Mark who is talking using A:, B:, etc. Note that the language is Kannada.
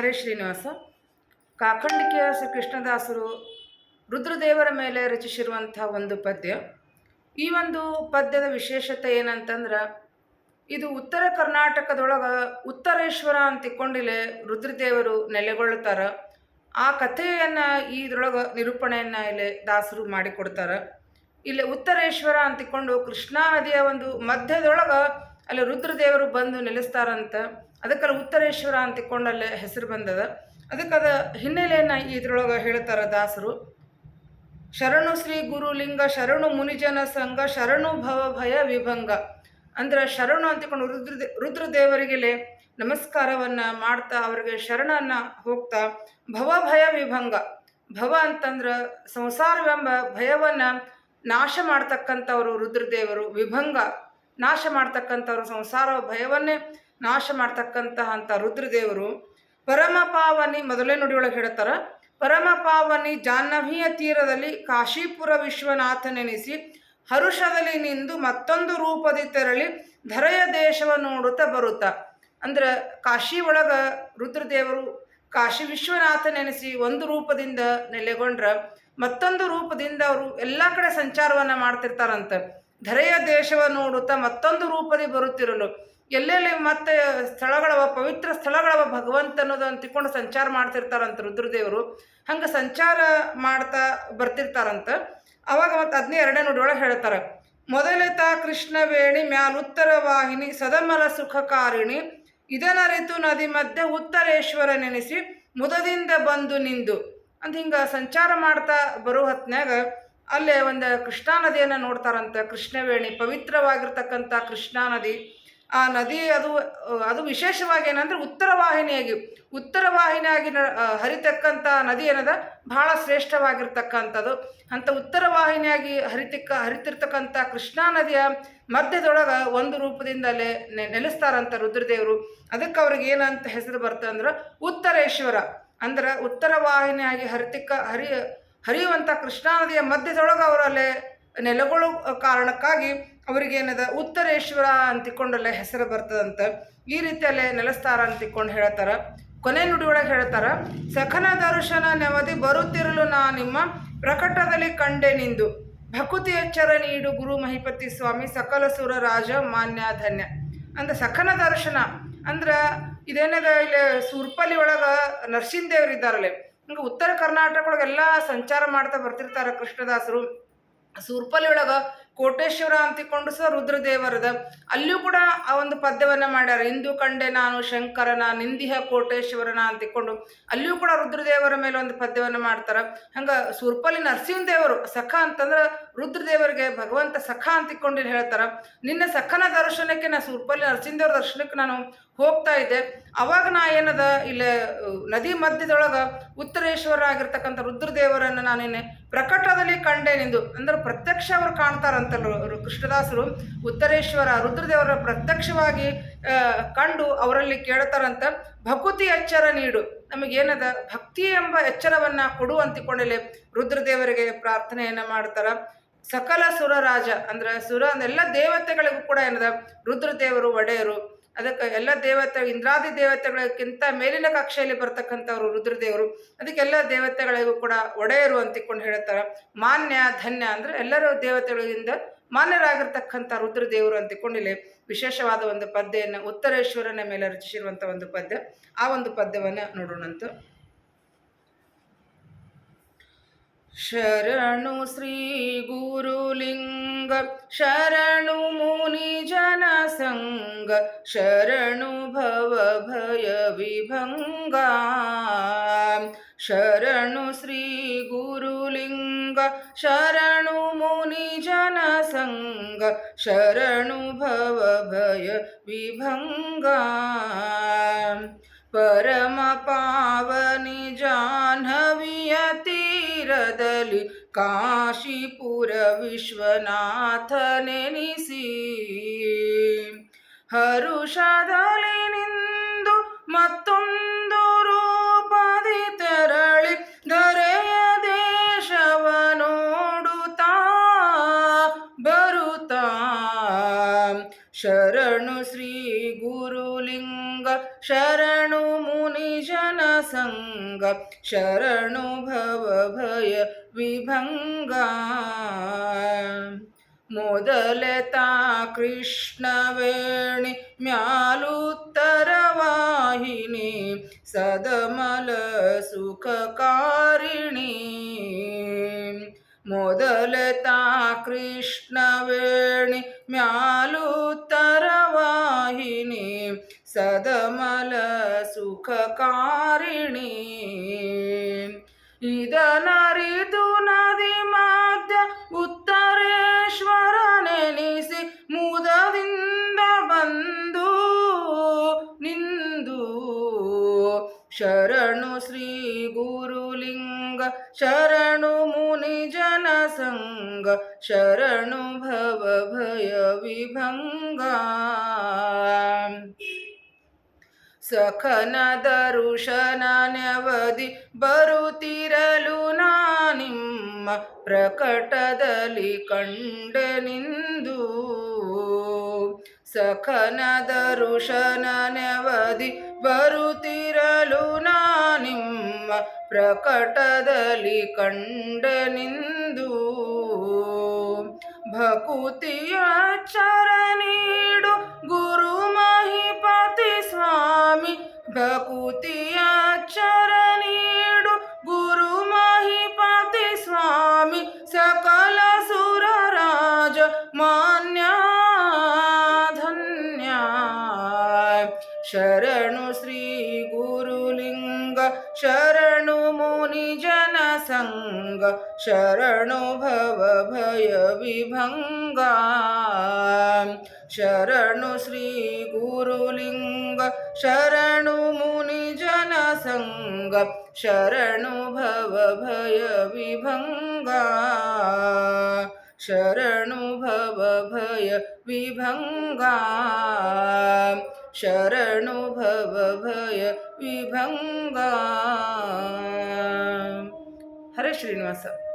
A: ಹರೇ ಶ್ರೀನಿವಾಸ. ಕಾಖಂಡಿಕೆಯ ಶ್ರೀ ಕೃಷ್ಣದಾಸರು ರುದ್ರದೇವರ ಮೇಲೆ ರಚಿಸಿರುವಂಥ ಒಂದು ಪದ್ಯ. ಈ ಒಂದು ಪದ್ಯದ ವಿಶೇಷತೆ ಏನಂತಂದ್ರೆ, ಇದು ಉತ್ತರ ಕರ್ನಾಟಕದೊಳಗೆ ಉತ್ತರೇಶ್ವರ ಅಂತ ತಿಕ್ಕೊಂಡಿಲೆ ರುದ್ರದೇವರು ನೆಲೆಗೊಳ್ಳುತ್ತಾರೆ ಆ ಕಥೆಯನ್ನು ಇದ್ರೊಳಗೆ ನಿರೂಪಣೆಯನ್ನು ಇಲ್ಲಿ ದಾಸರು ಮಾಡಿಕೊಡ್ತಾರೆ. ಇಲ್ಲಿ ಉತ್ತರೇಶ್ವರ ಅಂತಿಕೊಂಡು ಕೃಷ್ಣಾ ನದಿಯ ಒಂದು ಮಧ್ಯದೊಳಗೆ ಅಲ್ಲಿ ರುದ್ರದೇವರು ಬಂದು ನೆಲೆಸ್ತಾರಂತ. ಅದಕ್ಕಲ್ಲಿ ಉತ್ತರೇಶ್ವರ ಅಂತಿಕೊಂಡು ಅಲ್ಲಿ ಹೆಸರು ಬಂದದ. ಅದಕ್ಕೆ ಅದ ಹಿನ್ನೆಲೆಯನ್ನು ಇದ್ರೊಳಗೆ ಹೇಳ್ತಾರೆ ದಾಸರು. ಶರಣು ಶ್ರೀ ಗುರುಲಿಂಗ, ಶರಣು ಮುನಿಜನ ಸಂಘ, ಶರಣು ಭವ ಭಯ ವಿಭಂಗ. ಅಂದ್ರೆ ಶರಣು ಅಂತಿಕೊಂಡು ರುದ್ರ ರುದ್ರದೇವರಿಗೆಲೆ ನಮಸ್ಕಾರವನ್ನು ಮಾಡ್ತಾ ಅವರಿಗೆ ಶರಣನ್ನು ಹೋಗ್ತಾ ಭವ ಭಯ ವಿಭಂಗ. ಭವ ಅಂತಂದ್ರೆ ಸಂಸಾರವೆಂಬ ಭಯವನ್ನು ನಾಶ ಮಾಡ್ತಕ್ಕಂಥವರು ರುದ್ರದೇವರು, ವಿಭಂಗ. ನಾಶ ಮಾಡ್ತಕ್ಕಂಥವ್ರು, ಸಂಸಾರ ಭಯವನ್ನೇ ನಾಶ ಮಾಡ್ತಕ್ಕಂತಹ ಅಂತ ರುದ್ರದೇವರು ಪರಮ ಪಾವನಿ ಮೊದಲೇ ನುಡಿಯೊಳಗೆ ಹೇಳ್ತಾರ ಪರಮ ಪಾವನಿ ಜಾಹ್ನವಿಯ ತೀರದಲ್ಲಿ ಕಾಶೀಪುರ ವಿಶ್ವನಾಥನೆನಿಸಿ ಹರುಷದಲ್ಲಿ ನಿಂದು ಮತ್ತೊಂದು ರೂಪದಿ ತೆರಳಿ ಧರೆಯ ದೇಶವ ನೋಡುತ್ತಾ ಬರುತ್ತಾ. ಅಂದ್ರೆ ಕಾಶಿ ಒಳಗ ರುದ್ರದೇವರು ಕಾಶಿ ವಿಶ್ವನಾಥ ನೆನೆಸಿ ಒಂದು ರೂಪದಿಂದ ನೆಲೆಗೊಂಡ್ರ ಮತ್ತೊಂದು ರೂಪದಿಂದ ಅವರು ಎಲ್ಲ ಕಡೆ ಸಂಚಾರವನ್ನ ಮಾಡ್ತಿರ್ತಾರಂತ. ಧರೆಯ ದೇಶವ ನೋಡುತ್ತಾ ಮತ್ತೊಂದು ರೂಪದಿ ಬರುತ್ತಿರಲು. ಎಲ್ಲೆಲ್ಲಿ ಮತ್ತೆ ಸ್ಥಳಗಳವ, ಪವಿತ್ರ ಸ್ಥಳಗಳವ ಭಗವಂತ ಅನ್ನೋದನ್ನು ತಿಳ್ಕೊಂಡು ಸಂಚಾರ ಮಾಡ್ತಿರ್ತಾರಂತ ರುದ್ರದೇವರು. ಹಂಗೆ ಸಂಚಾರ ಮಾಡ್ತಾ ಬರ್ತಿರ್ತಾರಂತ. ಅವಾಗ ಮತ್ತೆ ಅದನ್ನೇ ಎರಡನೇ ನುಡಿಯೊಳಗೆ ಹೇಳ್ತಾರೆ. ಮೊದಲೆತ ಕೃಷ್ಣವೇಣಿ ಮ್ಯಾಲುತ್ತರ ವಾಹಿನಿ ಸದಮಲ ಸುಖಕಾರಿಣಿ. ಇದನರಿತು ನದಿ ಮಧ್ಯೆ ಉತ್ತರೇಶ್ವರ ನೆನೆಸಿ ಮುದದಿಂದ ಬಂದು ನಿಂದು. ಅಂತ ಹಿಂಗೆ ಸಂಚಾರ ಮಾಡ್ತಾ ಬರೋ ಹೊತ್ನ್ಯಾಗ ಅಲ್ಲೇ ಒಂದು ಕೃಷ್ಣಾ ನದಿಯನ್ನು ನೋಡ್ತಾರಂತ. ಕೃಷ್ಣವೇಣಿ ಪವಿತ್ರವಾಗಿರ್ತಕ್ಕಂಥ ಕೃಷ್ಣಾ ನದಿ. ಆ ನದಿ ಅದು ಅದು ವಿಶೇಷವಾಗಿ ಏನಂದ್ರೆ ಉತ್ತರ ವಾಹಿನಿಯಾಗಿ ಉತ್ತರ ವಾಹಿನಿಯಾಗಿ ಹರಿತಕ್ಕಂಥ ನದಿ ಏನದ? ಬಹಳ ಶ್ರೇಷ್ಠವಾಗಿರ್ತಕ್ಕಂಥದ್ದು. ಅಂಥ ಉತ್ತರ ವಾಹಿನಿಯಾಗಿ ಹರಿತಿಕ್ಕ, ಹರಿತಿರ್ತಕ್ಕಂಥ ಕೃಷ್ಣಾ ನದಿಯ ಮಧ್ಯದೊಳಗೆ ಒಂದು ರೂಪದಿಂದ ಅಲ್ಲೇ ನೆ, ನೆಲೆಸ್ತಾರಂತ ರುದ್ರದೇವರು. ಅದಕ್ಕೆ ಅವ್ರಿಗೆ ಏನಂತ ಹೆಸರು ಬರ್ತದೆ ಅಂದ್ರೆ ಉತ್ತರೇಶ್ವರ. ಅಂದ್ರೆ ಉತ್ತರ ವಾಹಿನಿಯಾಗಿ ಹರಿತಿಕ್ಕ, ಹರಿ ಹರಿಯುವಂಥ ಕೃಷ್ಣಾ ನದಿಯ ಮಧ್ಯದೊಳಗೆ ಅವರಲ್ಲೇ ನೆಲೆಗೊಳ್ಳೋ ಕಾರಣಕ್ಕಾಗಿ ಅವ್ರಿಗೇನದ ಉತ್ತರೇಶ್ವರ ಅಂತಿಕೊಂಡಲ್ಲೇ ಹೆಸರು ಬರ್ತದಂತ. ಈ ರೀತಿಯಲ್ಲೇ ನೆಲೆಸ್ತಾರ ಅಂತಿಕೊಂಡು ಹೇಳ್ತಾರೆ. ಕೊನೆ ನುಡಿಯೊಳಗೆ ಹೇಳ್ತಾರ, ಸಖನ ದರ್ಶನ ನೆವದಿ ಬರುತ್ತಿರಲು ನಾ ನಿಮ್ಮ ಪ್ರಕಟದಲ್ಲಿ ಕಂಡೆ ನಿಂದು. ಭಕುತಿ ಎಚ್ಚರ ನೀಡು ಗುರು ಮಹಿಪತಿ ಸ್ವಾಮಿ ಸಕಲ ಸುರ ರಾಜ ಮಾನ್ಯ ಧನ್ಯ. ಅಂದ್ರೆ ಸಖನ ದರ್ಶನ ಅಂದ್ರೆ ಇದೇನದ ಇಲ್ಲಿ ಸೂರ್ಪಲ್ಲಿ ಒಳಗ ನರಸಿಂಹದೇವ್ರು ಇದ್ದಾರಲ್ಲೇ. ಹಿಂಗೆ ಉತ್ತರ ಕರ್ನಾಟಕ ಒಳಗೆಲ್ಲ ಸಂಚಾರ ಮಾಡ್ತಾ ಬರ್ತಿರ್ತಾರೆ ಕೃಷ್ಣದಾಸರು. ಸೂರ್ಪಲ್ಲಿ ಒಳಗ ಕೋಟೇಶ್ವರ ಅಂತಿಕೊಂಡು ಸಹ ರುದ್ರದೇವರದ. ಅಲ್ಲಿಯೂ ಕೂಡ ಆ ಒಂದು ಪದ್ಯವನ್ನು ಮಾಡ್ಯಾರ. ಇಂದು ಕಂಡೆ ನಾನು ಶಂಕರನ, ನಿಂದಿಹ ಕೋಟೇಶ್ವರನ ಅಂತಿಕೊಂಡು ಅಲ್ಲಿಯೂ ಕೂಡ ರುದ್ರದೇವರ ಮೇಲೆ ಒಂದು ಪದ್ಯವನ್ನು ಮಾಡ್ತಾರ. ಹಂಗ ನರಸಿಂಹ ದೇವರು, ಸಖ ಅಂತಂದ್ರೆ ರುದ್ರದೇವರಿಗೆ ಭಗವಂತ ಸಖ ಅಂತಿಕೊಂಡು ಹೇಳ್ತಾರ. ನಿನ್ನ ಸಖನ ದರ್ಶನಕ್ಕೆ ನಾ ಸೂರ್ಪಲ್ಲಿ ನರಸಿಂಹದೇವ್ರ ದರ್ಶನಕ್ಕೆ ನಾನು ಹೋಗ್ತಾ ಇದ್ದೆ. ಅವಾಗ ನಾ ಏನದ, ಇಲ್ಲಿ, ನದಿ ಮಧ್ಯದೊಳಗೆ ಉತ್ತರೇಶ್ವರ ಆಗಿರ್ತಕ್ಕಂಥ ರುದ್ರದೇವರನ್ನು ನಾನೇನೆ ಪ್ರಕಟದಲ್ಲಿ ಕಂಡೆ ನಿಂದು. ಅಂದ್ರೆ ಪ್ರತ್ಯಕ್ಷ ಅವರು ಕಾಣ್ತಾರಂತಲ್ಲ ಕೃಷ್ಣದಾಸರು. ಉತ್ತರೇಶ್ವರ, ರುದ್ರದೇವರ ಪ್ರತ್ಯಕ್ಷವಾಗಿ ಕಂಡು ಅವರಲ್ಲಿ ಕೇಳ್ತಾರಂತ, ಭಕುತಿ ಎಚ್ಚರ ನೀಡು. ನಮಗೇನದ? ಭಕ್ತಿ ಎಂಬ ಎಚ್ಚರವನ್ನ ಕೊಡು ಅಂತಿಕೊಂಡಲೆ ರುದ್ರದೇವರಿಗೆ ಪ್ರಾರ್ಥನೆಯನ್ನ ಮಾಡ್ತಾರ. ಸಕಲ ಸುರರಾಜ, ಅಂದ್ರೆ ಸುರ ಎಲ್ಲ ದೇವತೆಗಳಿಗೂ ಕೂಡ ಏನದ? ರುದ್ರದೇವರು ಒಡೆಯರು. ಅದಕ್ಕೆ ಎಲ್ಲ ದೇವತೆ, ಇಂದ್ರಾದಿ ದೇವತೆಗಳಿಗಿಂತ ಮೇಲಿನ ಕಕ್ಷೆಯಲ್ಲಿ ಬರ್ತಕ್ಕಂಥವ್ರು ರುದ್ರದೇವರು, ಅದಕ್ಕೆಲ್ಲ ದೇವತೆಗಳಿಗೂ ಕೂಡ ಒಡೆಯರು ಅಂತಿಕೊಂಡು ಹೇಳ್ತಾರೆ. ಮಾನ್ಯ, ಧನ್ಯ ಅಂದ್ರೆ ಎಲ್ಲರೂ ದೇವತೆಗಳಿಂದ ಮಾನ್ಯರಾಗಿರ್ತಕ್ಕಂಥ ರುದ್ರದೇವರು ಅಂತಿಕೊಂಡಿಲ್ಲಿ ವಿಶೇಷವಾದ ಒಂದು ಪದ್ಯವನ್ನು ಉತ್ತರೇಶ್ವರನ ಮೇಲೆ ರಚಿಸಿರುವಂಥ ಒಂದು ಪದ್ಯ. ಆ ಒಂದು ಪದ್ಯವನ್ನು ನೋಡೋಣಂತ ಶರಣು ಶ್ರೀ ಗುರುಲಿಂಗ ಶರಣು ಮುನಿ ಜನ ಸಂಗ ಶರಣು ಭವ ಭಯ ವಿಭಂಗ ಶರಣು ಶ್ರೀ ಗುರುಲಿಂಗ ಶರಣು ಮುನಿ ಜನ ಸಂಗ ಶರಣು ಭವ ಭಯ ವಿಭಂಗ ಪರಮ ಪಾವನಿ ಜಾಹ್ನವಿಯ ತೀರದಲ್ಲಿ ಕಾಶಿಪುರ ವಿಶ್ವನಾಥ ನೆನಿಸಿ ಹರುಷದಲ್ಲಿ ನಿಂದು ಮತ್ತೊಂದು ರೂಪದಿ ತೆರಳಿ ದೇಶವ ನೋಡುತ್ತಾ ಬರುತ್ತಾ. ಶರಣು ಶ್ರೀ ಗುರುಲಿಂಗ, ಶರಣು ಮುನಿ ಜನ ಸಂಗ ಶರಣು ಭವ ಭಯ ವಿಭಂಗ ಮೊದಲೆತಾ ಕೃಷ್ಣವೇಣಿ ಮ್ಯಾಲುತ್ತರವಾಹಿನಿ ಸದಮಲ ಸುಖಕಾರಿಣಿ ಮೊದಲೆತಾ ಕೃಷ್ಣವೇಣಿ ಮ್ಯಾಲುತ್ತರವಾಹಿನಿ ಸದಮಲ ಸುಖಕಾರಿಣಿ. ಇದನರಿತು ನದಿ ಮಧ್ಯ ಉತ್ತರೇಶ್ವರ ನೆನೆಸಿ ಮುದದಿಂದ ಬಂದು ನಿಂದು. ಶರಣು ಶ್ರೀ ಗುರುಲಿಂಗ, ಶರಣು ಮುನಿ ಜನ ಸಂಗ ಶರಣು ಭವ ಭಯ ವಿಭಂಗ. ಸಖನ ದರುಶನ ನೆವದಿ ಬರುತ್ತಿರಲು ನಾನಿಮ್ಮ ಪ್ರಕಟದಲ್ಲಿ ಕಂಡನಿಂದು ಸಖನ ದರುಶನ ನೆವದಿ ಬರುತ್ತಿರಲು ನಾನಿಮ್ಮ ಪ್ರಕಟದಲ್ಲಿ ಕಂಡನಿಂದು ಭಕುತಿಯ ಚರ ನೀಡು ಸ್ವಾಮಿ ಭಕುತಿಯ ಚರ ನೀಡು ಗುರು ಮಹಿಪತಿ ಸ್ವಾಮಿ ಸಕಲ ಸುರ ರಾಜ ಮಾನ್ಯ ಧನ್ಯ ಶರಣು ಶ್ರೀ ಗುರುಲಿಂಗ ಶರಣು ಮುನಿ ಜನ ಸಂಗ ಶರಣು ಭವ ಭಯ ವಿಭಂಗ ಶರಣು ಶ್ರೀ ಗುರುಲಿಂಗ ಶರಣು ಮುನಿ ಜನ ಸಂಗ ಶರಣು ಭವ ಭಯ ವಿಭಂಗ ಶರಣು ಭವ ಭಯ ವಿಭಂಗ ಶರಣು ಭವ